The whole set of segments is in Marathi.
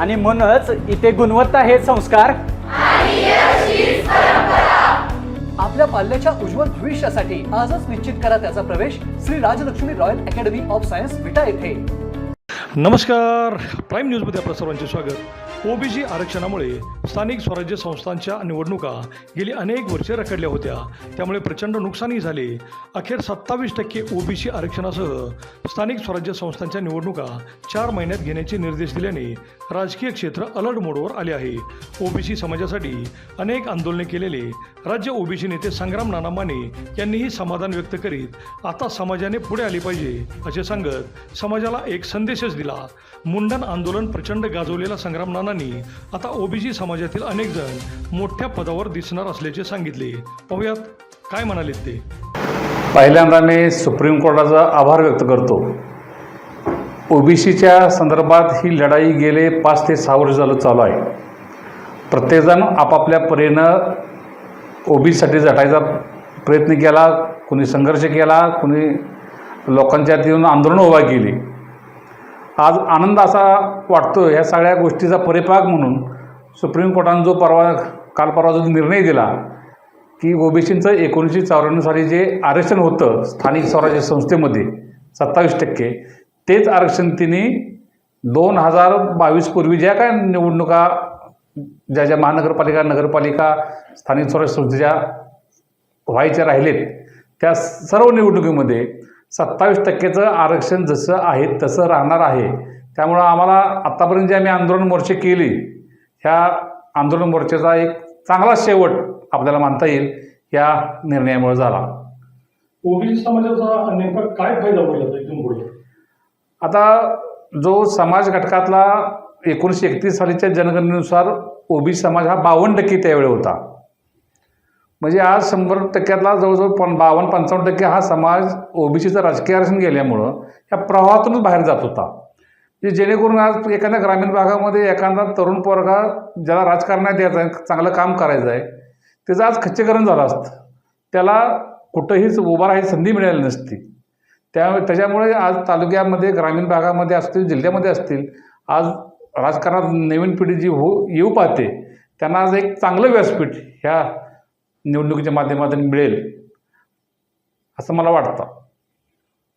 आणि म्हणूनच इथे गुणवत्ता हे संस्कार. आपल्या पाल्याच्या उज्ज्वल भविष्यासाठी आजच निश्चित करा त्याचा प्रवेश Shri Rajlakshmi royal academy of science Vita येथे. नमस्कार. प्राईम न्यूजमध्ये आपल्या सर्वांचे स्वागत. ओबीसी आरक्षणामुळे स्थानिक स्वराज्य संस्थांच्या निवडणुका गेली अनेक वर्षे रखडल्या होत्या. त्यामुळे प्रचंड नुकसानही झाले. अखेर सत्तावीस टक्के ओबीसी आरक्षणासह स्थानिक स्वराज्य संस्थांच्या निवडणुका चार महिन्यात घेण्याचे निर्देश दिल्याने राजकीय क्षेत्र अलर्ट मोडवर आले आहे. ओबीसी समाजासाठी अनेक आंदोलने केलेले राज्य ओबीसी नेते संग्राम नाना माने यांनीही समाधान व्यक्त करीत आता समाजाने पुढे आले पाहिजे असे सांगत समाजाला एक संदेशच दिला. मुंडन आंदोलन प्रचंड गाजवलेला संग्राम नाना नानांनी आता ओबीसी समाजातील अनेक जण मोठ्या पदावर दिसणार असल्याचे सांगितले. पाहुयात काय म्हणाले ते. पहिल्यांदा मी सुप्रीम कोर्टाचा आभार व्यक्त करतो. ओबीसीच्या संदर्भात ही लढाई गेले पाच ते सहा वर्ष झालं चालू आहे. प्रत्येकजण आपापल्या परीनं ओबीसीसाठी झटायचा प्रयत्न केला कुणी संघर्ष केला कुणी लोकांच्या येऊन आंदोलनं उभा केली. आज आनंद असा वाटतो ह्या सगळ्या गोष्टीचा परिपाक म्हणून सुप्रीम कोर्टानं जो परवा काल परवा जो निर्णय दिला की ओबीसींचं एकोणीसशे चौऱ्याण्णव साली जे आरक्षण होतं स्थानिक स्वराज्य संस्थेमध्ये सत्तावीस टक्के तेच आरक्षण तिने दोन हजार बावीस पूर्वी ज्या काय निवडणुका ज्या ज्या महानगरपालिका नगरपालिका स्थानिक स्वराज्य संस्थेच्या व्हायच्या राहिलेत त्या सर्व निवडणुकीमध्ये सत्तावीस टक्केचं आरक्षण जसं आहे तसं राहणार आहे. त्यामुळं आम्हाला आत्तापर्यंत जे आम्ही आंदोलन मोर्चे केली ह्या आंदोलन मोर्चाचा एक चांगला शेवट आपल्याला मानता येईल या निर्णयामुळे झाला. ओबीसी समाजाचा नेमका काय फायदा होईल इथून पुढे? आता जो समाज घटकातला एकोणीसशे एकतीस सालीच्या जनगणनेनुसार ओबीसी समाज हा बावन्न टक्के त्यावेळी होता. म्हणजे आज शंभर टक्क्यातला जवळजवळ पण बावन्न पंचावन्न टक्के हा समाज ओबीसीचं राजकीय आरक्षण गेल्यामुळं या प्रवाहातूनच बाहेर जात होता. म्हणजे जेणेकरून आज एखाद्या ग्रामीण भागामध्ये एखादा तरुण पोरगा ज्याला राजकारणात यायचं आहे चांगलं काम करायचं आहे त्याचं आज खच्चीकरण झालं असतं. त्याला कुठंही उभा राहायची संधी मिळाली नसती. त्या त्याच्यामुळे आज तालुक्यामध्ये ग्रामीण भागामध्ये असतील जिल्ह्यामध्ये असतील आज राजकारणात नवीन पिढी जी हो येऊ पाहते त्यांना आज एक चांगलं व्यासपीठ ह्या निवडणुकीच्या माध्यमातून मिळेल असं मला वाटतं.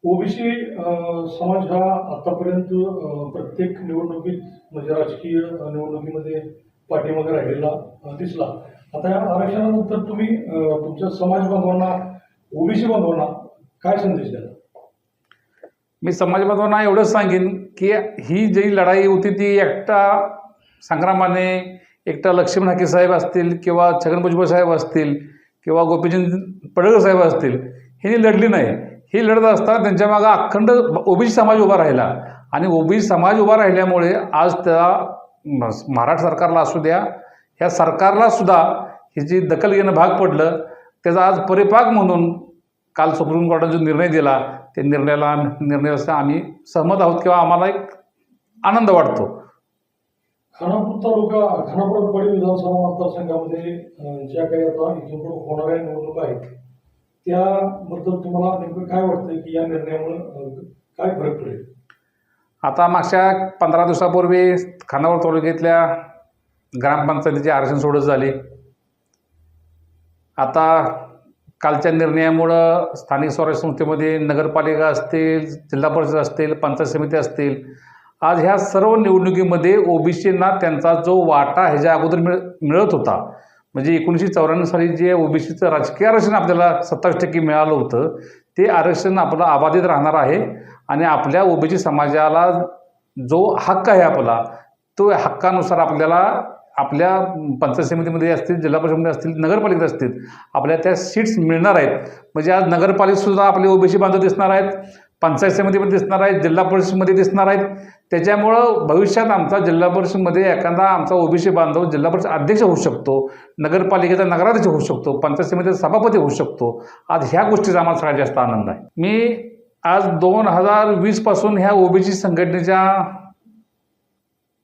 ओबीसी समाज हा आतापर्यंत प्रत्येक निवडणुकीत म्हणजे राजकीय निवडणुकीमध्ये पाठीमागे राहिलेला दिसला. आता या आरक्षणानंतर तुम्ही तुमच्या समाज बांधवांना ओबीसी बांधवांना काय संदेश द्याल? मी समाज बांधवांना एवढंच सांगेन की ही जी लढाई होती ती एकटा संग्रामाने एकटा लक्ष्मण हाके साहेब असतील किंवा छगन भुजबळ साहेब असतील किंवा गोपीचंद पडळकर साहेब असतील ही लढली नाही. ही लढत असताना त्यांच्या मागं अखंड ओबीसी समाज उभा राहिला. आणि ओबीसी समाज उभा राहिल्यामुळे आज त्या महाराष्ट्र सरकारला असू द्या ह्या सरकारला सुद्धा ही जी दखल घेणं भाग पडलं त्याचा आज परिपाक म्हणून काल सुप्रीम कोर्टाने जो निर्णय दिला त्या निर्णयाला निर्णयाचा आम्ही सहमत आहोत किंवा आम्हाला एक आनंद वाटतो. खानापूर तालुका खानापूर विधानसभा मतदारसंघामध्ये ज्या काही आता इथून पुढे होणाऱ्या निवडणुका आहेत त्याबद्दल तुम्हाला नेमकं काय वाटतं की या निर्णयामुळे काय फरक पडेल? आता मागच्या पंधरा दिवसापूर्वी खानापूर तालुक्यातल्या ग्रामपंचायतीची आरक्षण सोडत झाली. आता कालच्या निर्णयामुळं स्थानिक स्वराज्य संस्थेमध्ये नगरपालिका असतील जिल्हा परिषद असतील पंचायत समिती असतील आज ह्या सर्व निवडणुकीमध्ये ओबीसींना त्यांचा जो वाटा ह्याच्या अगोदर मिळ मिळत होता म्हणजे एकोणीसशे चौऱ्याण्णव साली जे ओबीसीचं राजकीय आरक्षण आपल्याला सत्तावीस टक्के मिळालं होतं ते आरक्षण आपलं अबाधित राहणार आहे आणि आपल्या ओबीसी समाजाला जो हक्क आहे आपला तो हक्कानुसार आपल्याला आपल्या पंचायत समितीमध्ये असतील जिल्हा परिषदमध्ये असतील नगरपालिकेत असतील आपल्या त्या सीट्स मिळणार आहेत. म्हणजे आज नगरपालिकेतसुद्धा आपले ओबीसी बांधव दिसणार आहेत पंचायत समितीमध्ये दिसणार आहेत जिल्हा परिषदमध्ये दिसणार आहेत. त्याच्यामुळं भविष्यात आमचा जिल्हा परिषदमध्ये एखादा आमचा ओबीसी बांधव जिल्हा परिषद अध्यक्ष होऊ शकतो नगरपालिकेचा नगराध्यक्ष होऊ शकतो पंचायत समितीचा सभापती होऊ शकतो. आज ह्या गोष्टीचा आम्हाला सगळ्यात जास्त आनंद आहे. मी आज दोन हजार वीसपासून ह्या ओबीसी संघटनेच्या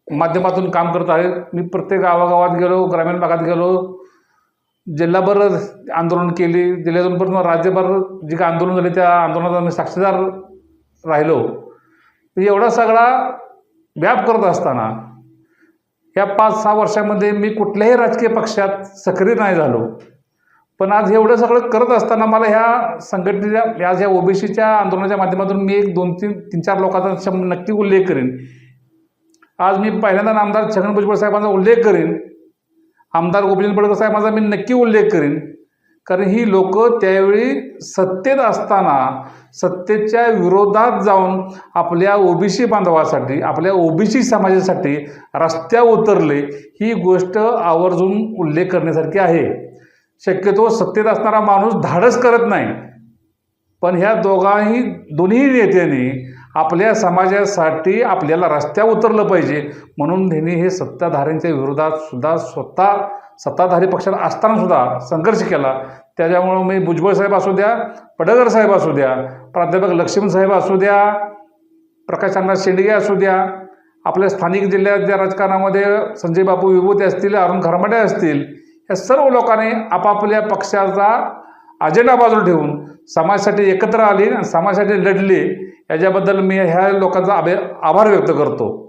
माध्यमातून काम करत आहे. मी प्रत्येक गावागावात गेलो ग्रामीण भागात गेलो. जिल्हाभर आंदोलन केली. जिल्ह्यातून परत राज्यभर जे काय आंदोलन झाले त्या आंदोलनाचा मी साक्षीदार राहिलो. एवढा सगळा व्याप करत असताना या पाच सहा वर्षामध्ये मी कुठल्याही राजकीय पक्षात सक्रिय नाही झालो. पण आज एवढं सगळं करत असताना मला ह्या संघटनेच्या आज ह्या ओबीसीच्या आंदोलनाच्या माध्यमातून मी एक दोन तीन तीन चार लोकांचा शं नक्की उल्लेख करेन. आज मी पहिल्यांदा आमदार छगन भुजबळ साहेबांचा उल्लेख करेन. आमदार गोपीचंद पडकर साहेबांचा मी नक्की उल्लेख करेन. कारण ही लोक त्यावेळी सत्तेत असताना सत्तेच्या विरोधात जाऊन आपल्या ओबीसी बांधवासाठी आपल्या ओबीसी समाजासाठी रस्त्यावर उतरले ही गोष्ट आवर्जून उल्लेख करण्यासारखी आहे. शक्यतो सत्तेत असणारा माणूस धाडस करत नाही. पण ह्या दोघांही दोन्ही नेत्यांनी आपल्या समाजासाठी आपल्याला रस्त्यावर उतरलं पाहिजे. म्हणून त्यांनी हे सत्ताधाऱ्यांच्या विरोधात सुद्धा स्वतः सत्ताधारी पक्षात असताना सुद्धा संघर्ष केला. त्याच्यामुळं मी भुजबळ साहेब असू द्या पडगर साहेब असू द्या प्राध्यापक लक्ष्मण साहेब असू द्या प्रकाश अण्णा शेंडगे असू द्या आपल्या स्थानिक जिल्ह्याच्या राजकारणामध्ये संजय बापू विभूते असतील अरुण खरमाटे असतील या सर्व लोकांनी आपापल्या पक्षाचा अजेंडा बाजूला ठेवून समाजासाठी एकत्र आली आणि समाजासाठी लढली. याच्याबद्दल मी ह्या लोकांचा आभे आभार व्यक्त करतो.